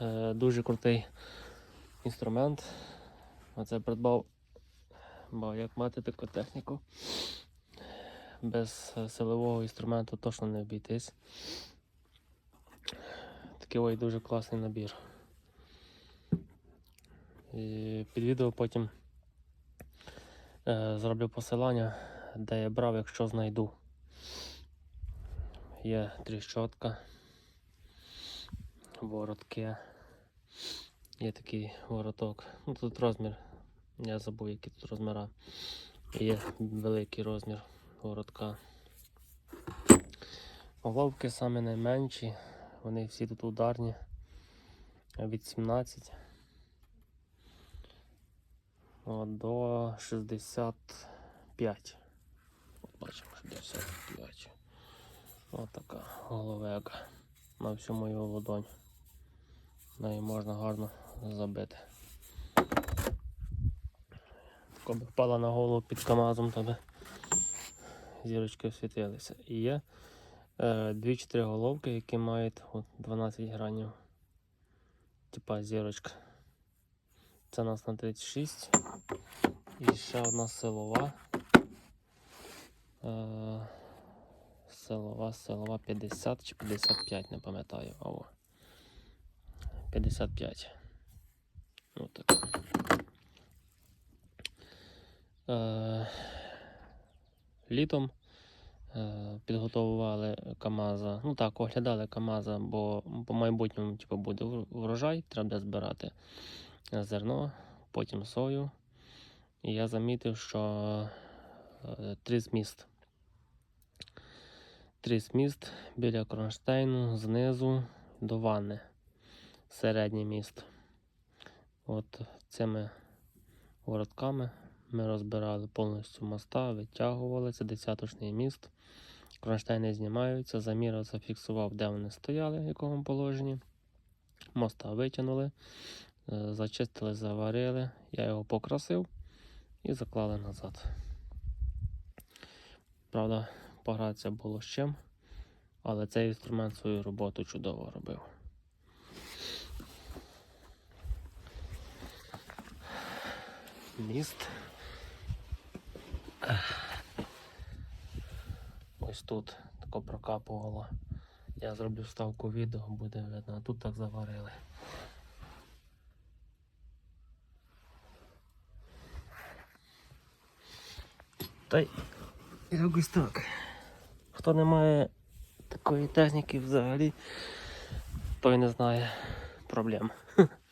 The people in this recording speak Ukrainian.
Е, Дуже крутий інструмент. Оце придбав, бо як мати таку техніку. Без е, силового інструменту точно не обійтись. Такий ой дуже класний набір. І під відео потім е, зроблю посилання, де я брав, якщо знайду. Є тріщотка, воротки. Є такий вороток. Ну тут розмір. Я забув, які тут розміра. Є великий розмір воротка. Головки саме найменші. Вони всі тут ударні. Від 17 до 65. От бачимо 65. Ось така головека на всю мою ладонь. Неї можна гарно забити. Тако би впала на голову під КАМАЗом, то би зірочки освітилися. І є е, 2-4 головки, які мають от, 12 гранів. Типа зірочка. Це у нас на 36. І ще одна силова. Е, силова, силова 50 чи 55, не пам'ятаю. О, 55. Ну так. Е, літом е, підготовували КАМАЗа. Ну так, оглядали КАМАЗа, бо по майбутньому типу, буде врожай, треба збирати зерно, потім сою. І я замітив, що е, три зміст. Три зміст біля кронштейну, знизу до ванни. Середній міст. От цими воротками ми розбирали повністю моста, витягували. Це десяточний міст. Кронштейни знімаються, заміряв, зафіксував, де вони стояли, в якому положенні. Моста витягнули, е, зачистили, заварили. Я його покрасив і заклали назад. Правда, погратися було з чим, але цей інструмент свою роботу чудово робив. Міст. Ось тут тако прокапувало. Я зроблю вставку відео, буде видно, а тут так заварили. Та й якось так. Хто не має такої техніки взагалі, той не знає проблем.